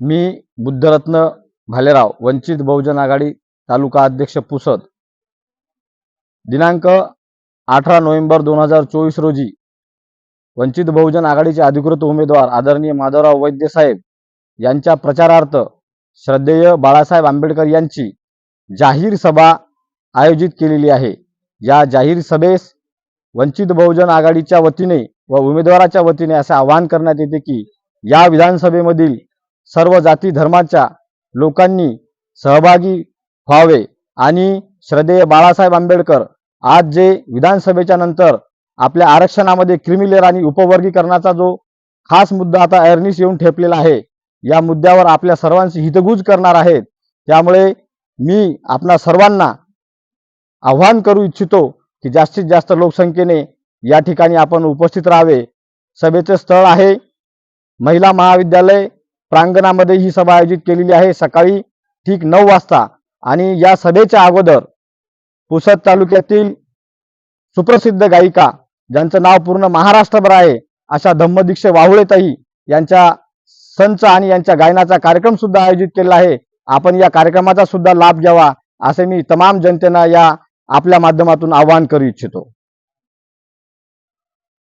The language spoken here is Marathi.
मी बुद्धरत्न भालेराव वंचित बहुजन आघाडी तालुका अध्यक्ष पुसद. दिनांक अठरा नोव्हेंबर दोन हजार चोवीस रोजी वंचित बहुजन आघाडीचे अधिकृत उमेदवार आदरणीय माधवराव वैद्य साहेब यांच्या प्रचारार्थ श्रद्धेय बाळासाहेब आंबेडकर यांची जाहीर सभा आयोजित केलेली आहे. या जाहीर सभेस वंचित बहुजन आघाडीच्या वतीने व उमेदवाराच्या वतीने असे आवाहन करण्यात येते की या विधानसभेमधील सर्व जाती धर्माच्या लोकांनी सहभागी व्हावे आणि श्रद्धेय बाळासाहेब आंबेडकर आज जे विधानसभेच्या नंतर आपल्या आरक्षणामध्ये क्रिमिलेअर आणि उपवर्गीकरणाचा जो खास मुद्दा आता ऐरणीस येऊन ठेपलेला आहे या मुद्द्यावर आपल्या सर्वांची हितगुज करणार आहेत त्यामुळे मी आपणा सर्वांना आव्हान करू इच्छितो की जास्तीत जास्त लोकसंख्येने या ठिकाणी आपण उपस्थित राहावे. सभेचे स्थळ आहे महिला महाविद्यालय प्रांगणामध्ये ही सभा आयोजित केलेली आहे. सकाळी ठीक नऊ वाजता आणि या सभेच्या अगोदर पुसद तालुक्यातील सुप्रसिद्ध गायिका ज्यांचं नाव पूर्ण महाराष्ट्रभर आहे अशा धम्मदीक्ष वाहुळेताई यांच्या संच आणि यांच्या गायनाचा कार्यक्रम सुद्धा आयोजित केला आहे. आपण या कार्यक्रमाचा सुद्धा लाभ घ्यावा असे मी तमाम जनतेना या आपल्या माध्यमातून आवाहन करू इच्छितो.